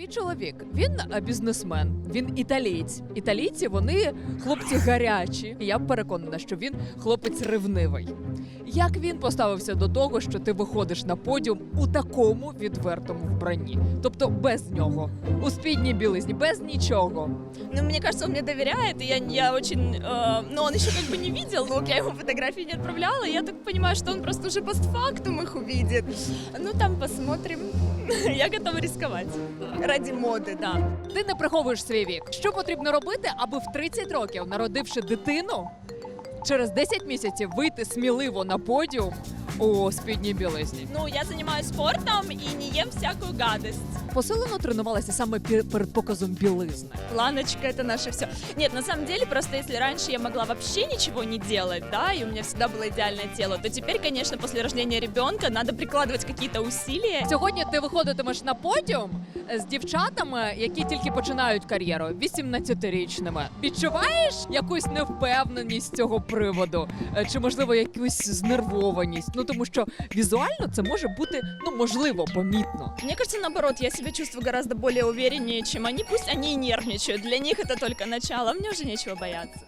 Твій чоловік він бізнесмен, він італієць. Італійці вони хлопці гарячі. І я переконана, що він хлопець ревнивий. Як він поставився до того, що ти виходиш на подіум у такому відвертому вбранні? Тобто без нього, у спідній білизні, без нічого. Ну, мне кажется, мне доверяет, и я, я очень... э, ну, он еще как бы не видел, но я ему фотографии не отправляла. Я так понимаю, что он просто уже постфактум их увидит. Ну, там посмотрим. Я готова рисковать. Ради моди. да. Ти не приховуєш свій вік. Що потрібно робити, аби в 30 років, народивши дитину, через 10 місяців вийти сміливо на подіум у спідній білизні? Ну, я занимаюсь спортом и не ем всякую гадость. Посилено тренувалася саме пі- перед показом білизни. Планочка это наше все. Нет, на самом деле, просто если раньше я могла вообще ничего не делать, да, и у меня всегда было идеальное тело, то теперь, конечно, после рождения ребенка надо прикладывать какие-то усилия. Сьогодні ти виходитимеш на подіум з дівчатами, які тільки починають кар'єру, 18-річними. Відчуваєш якусь невпевненість з цього приводу, Е, чи можливо якусь знервованість? Ну тому що візуально це може бути ну можливо помітно. Мне кажется, наоборот, я себя чувствую гораздо более увереннее, чем они. Пусть они и нервничают, для них это только начало, мне уже нечего бояться.